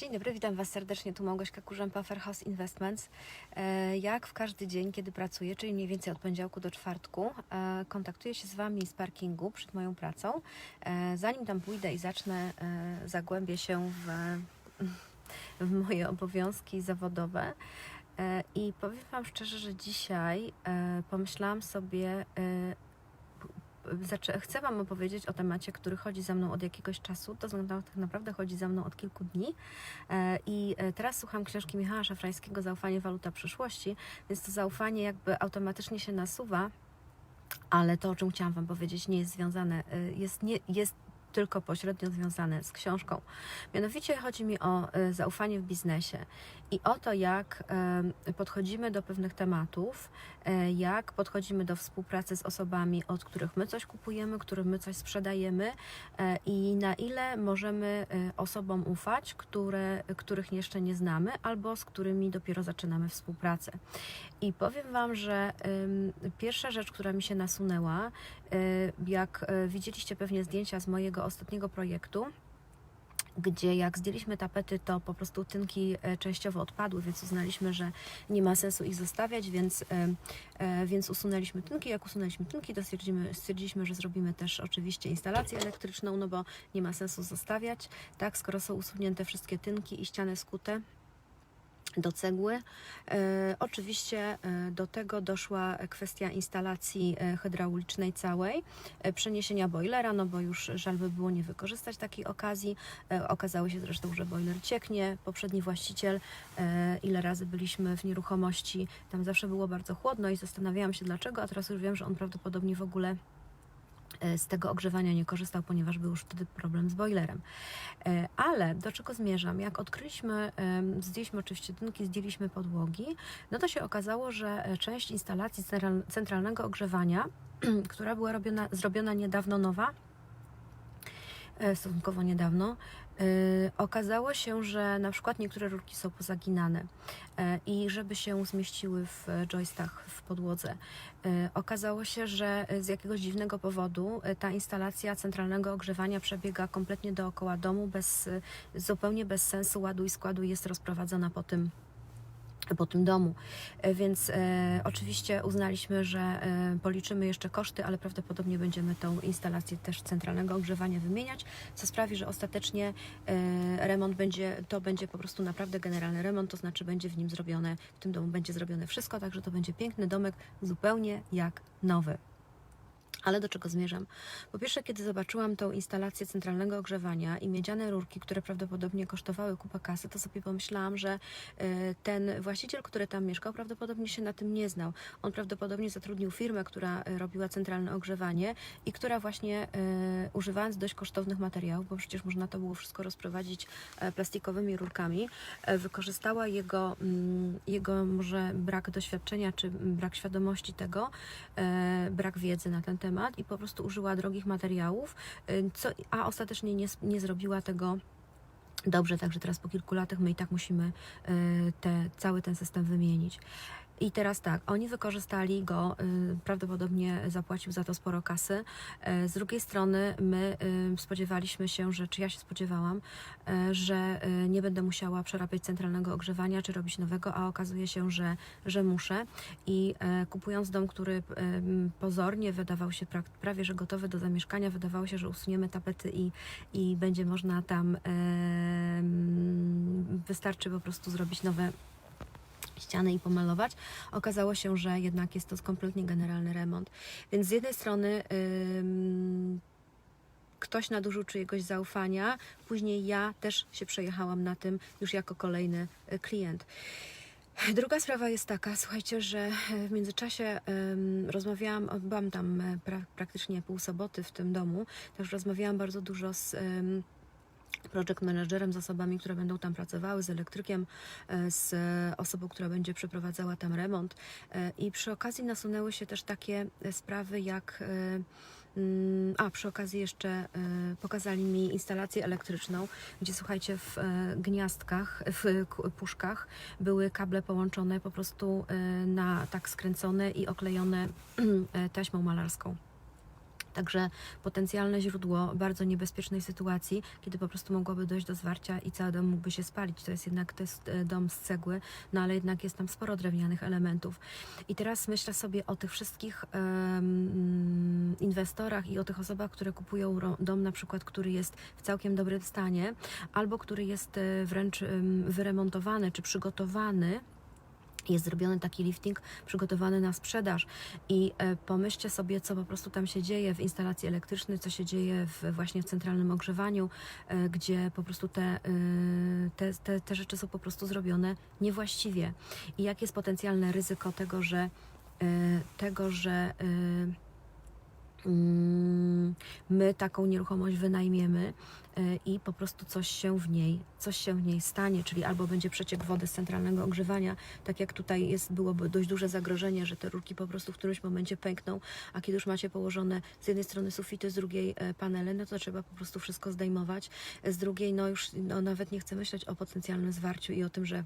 Dzień dobry, witam Was serdecznie. Tu Małgośka Kurzępa, Fairhouse Investments. E, Jak w każdy dzień, kiedy pracuję, czyli mniej więcej od poniedziałku do czwartku, e, kontaktuję się z Wami z parkingu przed moją pracą. E, Zanim tam pójdę i zacznę, zagłębię się w, w moje obowiązki zawodowe. I powiem Wam szczerze, że dzisiaj pomyślałam sobie, chcę Wam opowiedzieć o temacie, który chodzi za mną od jakiegoś czasu. To zna- tak naprawdę chodzi za mną od kilku dni. E, I e, teraz słucham książki Michała Szafrańskiego Zaufanie waluta przyszłości, więc to zaufanie jakby automatycznie się nasuwa, ale to, o czym chciałam Wam powiedzieć, nie jest związane, e, jest, nie, jest tylko pośrednio związane z książką. Mianowicie chodzi mi o e, zaufanie w biznesie i o to, jak e, podchodzimy do pewnych tematów, e, jak podchodzimy do współpracy z osobami, od których my coś kupujemy, którym my coś sprzedajemy i na ile możemy osobom ufać, które, których jeszcze nie znamy albo z którymi dopiero zaczynamy współpracę. I powiem Wam, że pierwsza rzecz, która mi się nasunęła, y, jak y, widzieliście pewnie zdjęcia z mojego ostatniego projektu, gdzie jak zdjęliśmy tapety, to po prostu tynki e, częściowo odpadły, więc uznaliśmy, że nie ma sensu ich zostawiać, więc, więc usunęliśmy tynki. Jak usunęliśmy tynki, to stwierdziliśmy, że zrobimy też oczywiście instalację elektryczną, no bo nie ma sensu zostawiać, tak, skoro są usunięte wszystkie tynki i ściany skute do cegły. E, oczywiście e, do tego doszła kwestia instalacji e, hydraulicznej całej, przeniesienia boilera, no bo już żal by było nie wykorzystać takiej okazji. Okazało się zresztą, że boiler cieknie. Poprzedni właściciel, ile razy byliśmy w nieruchomości, tam zawsze było bardzo chłodno i zastanawiałam się dlaczego, a teraz już wiem, że on prawdopodobnie w ogóle z tego ogrzewania nie korzystał, ponieważ był już wtedy problem z boilerem. E, Ale do czego zmierzam? Jak odkryliśmy, zdjęliśmy oczywiście tynki, zdjęliśmy podłogi, no to się okazało, że e, część instalacji central- centralnego ogrzewania, która była robiona, zrobiona niedawno nowa, e, stosunkowo niedawno, e, okazało się, że na przykład niektóre rurki są pozaginane e, i żeby się zmieściły w joistach w podłodze. E, Okazało się, że z jakiegoś dziwnego powodu ta instalacja centralnego ogrzewania przebiega kompletnie dookoła domu, bez, zupełnie bez sensu ładu i składu jest rozprowadzona po tym po tym domu. E, Więc e, oczywiście uznaliśmy, że e, policzymy jeszcze koszty, ale prawdopodobnie będziemy tą instalację też centralnego ogrzewania wymieniać, co sprawi, że ostatecznie e, remont będzie, to będzie po prostu naprawdę generalny remont, to znaczy będzie w nim zrobione, w tym domu będzie zrobione wszystko, także to będzie piękny domek, zupełnie jak nowy. Ale do czego zmierzam? Po pierwsze, kiedy zobaczyłam tą instalację centralnego ogrzewania i miedziane rurki, które prawdopodobnie kosztowały kupę kasy, to sobie pomyślałam, że e, ten właściciel, który tam mieszkał, prawdopodobnie się na tym nie znał. On prawdopodobnie zatrudnił firmę, która e, robiła centralne ogrzewanie i która właśnie e, używając dość kosztownych materiałów, bo przecież można to było wszystko rozprowadzić e, plastikowymi rurkami, e, wykorzystała jego, mm, jego może brak doświadczenia czy brak świadomości tego, e, brak wiedzy na ten temat i po prostu użyła drogich materiałów, e, co, a ostatecznie nie, nie zrobiła tego dobrze, także teraz po kilku latach my i tak musimy e, te, cały ten system wymienić. I teraz tak, oni wykorzystali go, y, prawdopodobnie zapłacił za to sporo kasy. E, Z drugiej strony my y, spodziewaliśmy się, że, czy ja się spodziewałam, e, że y, nie będę musiała przerabiać centralnego ogrzewania, czy robić nowego, a okazuje się, że, że muszę. I e, kupując dom, który pozornie wydawał się prawie, że gotowy do zamieszkania, wydawało się, że usuniemy tapety i, i będzie można tam, wystarczy po prostu zrobić nowe ściany i pomalować. Okazało się, że jednak jest to kompletnie generalny remont. Więc z jednej strony ym, ktoś nadużył czyjegoś zaufania, później ja też się przejechałam na tym już jako kolejny y, klient. Druga sprawa jest taka, słuchajcie, że e, w międzyczasie em, rozmawiałam, byłam tam e, pra, praktycznie pół soboty w tym domu, też rozmawiałam bardzo dużo z em, project managerem, z osobami, które będą tam pracowały, z elektrykiem, e, z osobą, która będzie przeprowadzała tam remont. E, I przy okazji nasunęły się też takie e, sprawy jak. mm, A, przy okazji jeszcze pokazali mi instalację elektryczną, gdzie słuchajcie, w gniazdkach, w puszkach były kable połączone po prostu na tak skręcone i oklejone taśmą malarską. Także potencjalne źródło bardzo niebezpiecznej sytuacji, kiedy po prostu mogłoby dojść do zwarcia i cały dom mógłby się spalić. To jest jednak to jest e, dom z cegły, no ale jednak jest tam sporo drewnianych elementów. I teraz myślę sobie o tych wszystkich em, inwestorach i o tych osobach, które kupują dom na przykład, który jest w całkiem dobrym stanie, albo który jest e, wręcz em, wyremontowany czy przygotowany jest zrobiony taki lifting przygotowany na sprzedaż. I e, pomyślcie sobie, co po prostu tam się dzieje w instalacji elektrycznej, co się dzieje w, właśnie w centralnym ogrzewaniu, e, gdzie po prostu te, e, te, te, te rzeczy są po prostu zrobione niewłaściwie. I jakie jest potencjalne ryzyko tego, że tego, że my taką nieruchomość wynajmiemy e, i po prostu coś się w niej, coś się w niej stanie, czyli albo będzie przeciek wody z centralnego ogrzewania, tak jak tutaj jest, byłoby dość duże zagrożenie, że te rurki po prostu w którymś momencie pękną, a kiedy już macie położone z jednej strony sufity, z drugiej e, panele, no to trzeba po prostu wszystko zdejmować, z drugiej no już no, nawet nie chcę myśleć o potencjalnym zwarciu i o tym, że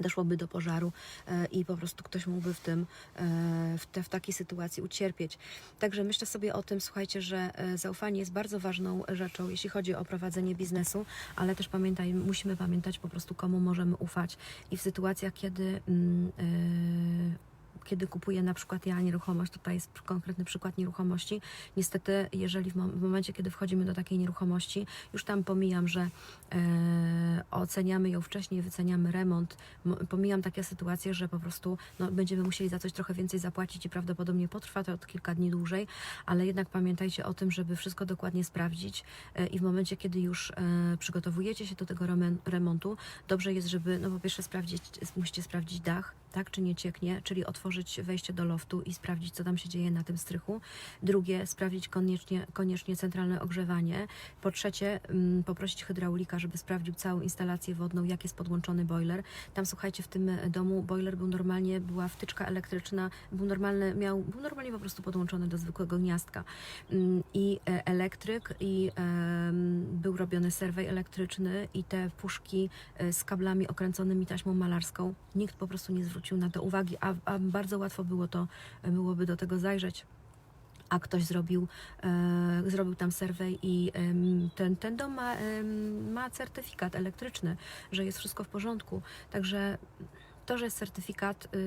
doszłoby do pożaru e, i po prostu ktoś mógłby w tym, e, w, te, w takiej sytuacji ucierpieć. Także myślę sobie o tym, słuchajcie, że e, zaufanie jest bardzo ważną rzeczą, jeśli chodzi o prowadzenie biznesu, ale też pamiętaj, musimy pamiętać po prostu, komu możemy ufać i w sytuacjach, kiedy e, kiedy kupuję na przykład ja nieruchomość, tutaj jest konkretny przykład nieruchomości. Niestety, jeżeli w, mom- w momencie, kiedy wchodzimy do takiej nieruchomości, już tam pomijam, że e, oceniamy ją wcześniej, wyceniamy remont, pomijam takie sytuacje, że po prostu no, będziemy musieli za coś trochę więcej zapłacić i prawdopodobnie potrwa to od kilka dni dłużej, ale jednak pamiętajcie o tym, żeby wszystko dokładnie sprawdzić e, i w momencie, kiedy już e, przygotowujecie się do tego remontu, dobrze jest, żeby no po pierwsze sprawdzić, musicie sprawdzić dach, tak, czy nie cieknie, czyli otworzyć wejście do loftu i sprawdzić, co tam się dzieje na tym strychu. Drugie, sprawdzić koniecznie, koniecznie centralne ogrzewanie. Po trzecie, mm, poprosić hydraulika, żeby sprawdził całą instalację wodną, jak jest podłączony boiler. Tam, słuchajcie, w tym domu boiler był normalnie, była wtyczka elektryczna, był normalny, miał, był normalnie po prostu podłączony do zwykłego gniazdka. Mm, I e, elektryk, i był robiony serwej elektryczny, i te puszki e, z kablami okręconymi taśmą malarską. Nikt po prostu nie zwrócił na to uwagi, a, a bardzo łatwo było to, byłoby do tego zajrzeć. A ktoś zrobił, e, zrobił tam survey i em, ten, ten dom ma, em, ma certyfikat elektryczny, że jest wszystko w porządku. Także to, że jest certyfikat, y,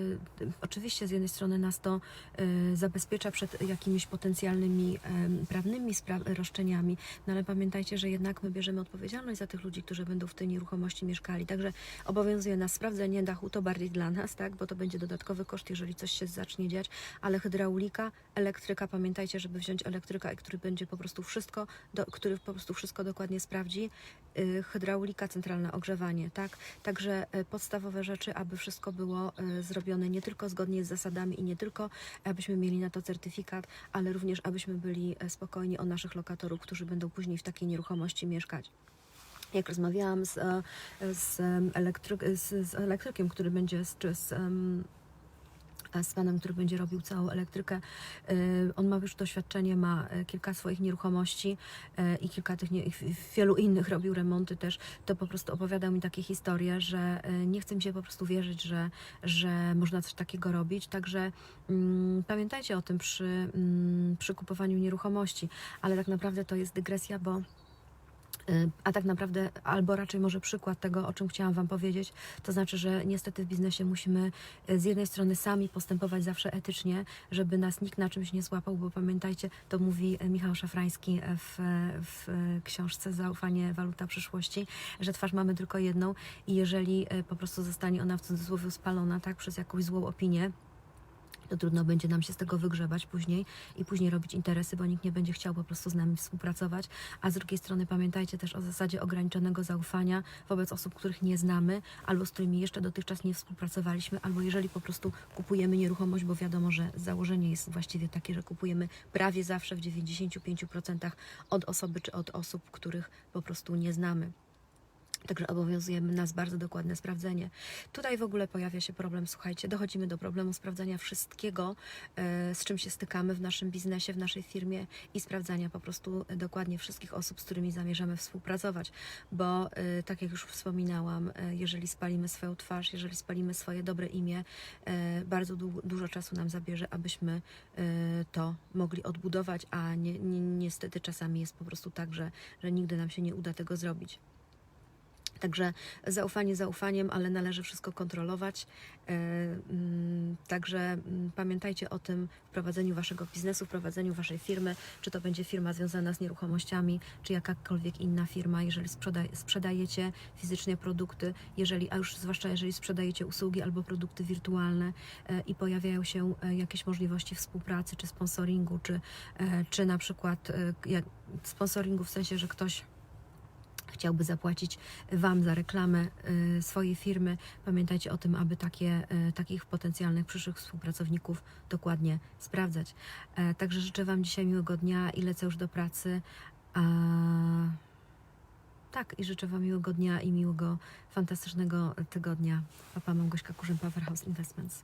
y, oczywiście z jednej strony nas to y, zabezpiecza przed jakimiś potencjalnymi em, prawnymi roszczeniami, no ale pamiętajcie, że jednak my bierzemy odpowiedzialność za tych ludzi, którzy będą w tej nieruchomości mieszkali. Także obowiązuje nas sprawdzenie dachu, to bardziej dla nas, tak, bo to będzie dodatkowy koszt, jeżeli coś się zacznie dziać, ale hydraulika, elektryka, pamiętajcie, żeby wziąć elektryka, który będzie po prostu wszystko, do, który po prostu wszystko dokładnie sprawdzi, y, hydraulika, centralne ogrzewanie, tak, także y, podstawowe rzeczy, aby wszystko było y, zrobione nie tylko zgodnie z zasadami i nie tylko, abyśmy mieli na to certyfikat, ale również abyśmy byli e, spokojni o naszych lokatorów, którzy będą później w takiej nieruchomości mieszkać. Jak rozmawiałam z, e, z, z, z elektrykiem, który będzie, z, z, a z panem, który będzie robił całą elektrykę. y, On ma już doświadczenie, ma e, kilka swoich nieruchomości e, i kilka tych, wielu innych robił remonty też. To po prostu opowiadał mi takie historie, że e, nie chce mi się po prostu wierzyć, że, że można coś takiego robić. Także mm, pamiętajcie o tym przy, mm, przy kupowaniu nieruchomości, ale tak naprawdę to jest dygresja, bo A tak naprawdę, albo raczej może przykład tego, o czym chciałam Wam powiedzieć, to znaczy, że niestety w biznesie musimy y, z jednej strony sami postępować zawsze etycznie, żeby nas nikt na czymś nie złapał, bo pamiętajcie, to mówi y, Michał Szafrański y, w, w y, książce Zaufanie, waluta przyszłości, że twarz mamy tylko jedną i jeżeli y, po prostu zostanie ona w cudzysłowie spalona tak, przez jakąś złą opinię, to trudno będzie nam się z tego wygrzebać później i później robić interesy, bo nikt nie będzie chciał po prostu z nami współpracować. A z drugiej strony pamiętajcie też o zasadzie ograniczonego zaufania wobec osób, których nie znamy, albo z którymi jeszcze dotychczas nie współpracowaliśmy, albo jeżeli po prostu kupujemy nieruchomość, bo wiadomo, że założenie jest właściwie takie, że kupujemy prawie zawsze w 95% od osoby czy od osób, których po prostu nie znamy. Także obowiązuje nas bardzo dokładne sprawdzenie. Tutaj w ogóle pojawia się problem, słuchajcie, dochodzimy do problemu sprawdzania wszystkiego, e, z czym się stykamy w naszym biznesie, w naszej firmie i sprawdzania po prostu dokładnie wszystkich osób, z którymi zamierzamy współpracować, bo e, tak jak już wspominałam, e, jeżeli spalimy swoją twarz, jeżeli spalimy swoje dobre imię, bardzo du- dużo czasu nam zabierze, abyśmy to mogli odbudować, a nie, nie, niestety czasami jest po prostu tak, że, że nigdy nam się nie uda tego zrobić. Także zaufanie zaufaniem, ale należy wszystko kontrolować. E, mm, Także mm, pamiętajcie o tym w prowadzeniu waszego biznesu, w prowadzeniu waszej firmy, czy to będzie firma związana z nieruchomościami, czy jakakolwiek inna firma, jeżeli sprzeda sprzedajecie fizycznie produkty, jeżeli, a już zwłaszcza jeżeli sprzedajecie usługi albo produkty wirtualne e, i pojawiają się e, jakieś możliwości współpracy, czy sponsoringu, czy, czy na przykład sponsoringu w sensie, że ktoś chciałby zapłacić Wam za reklamę y, swojej firmy, pamiętajcie o tym, aby takie, y, takich potencjalnych przyszłych współpracowników dokładnie sprawdzać. E, Także życzę Wam dzisiaj miłego dnia i lecę już do pracy. A... Tak, i życzę Wam miłego dnia i miłego, fantastycznego tygodnia. Papa Małgośka Kurzępa, Warehouse Investments.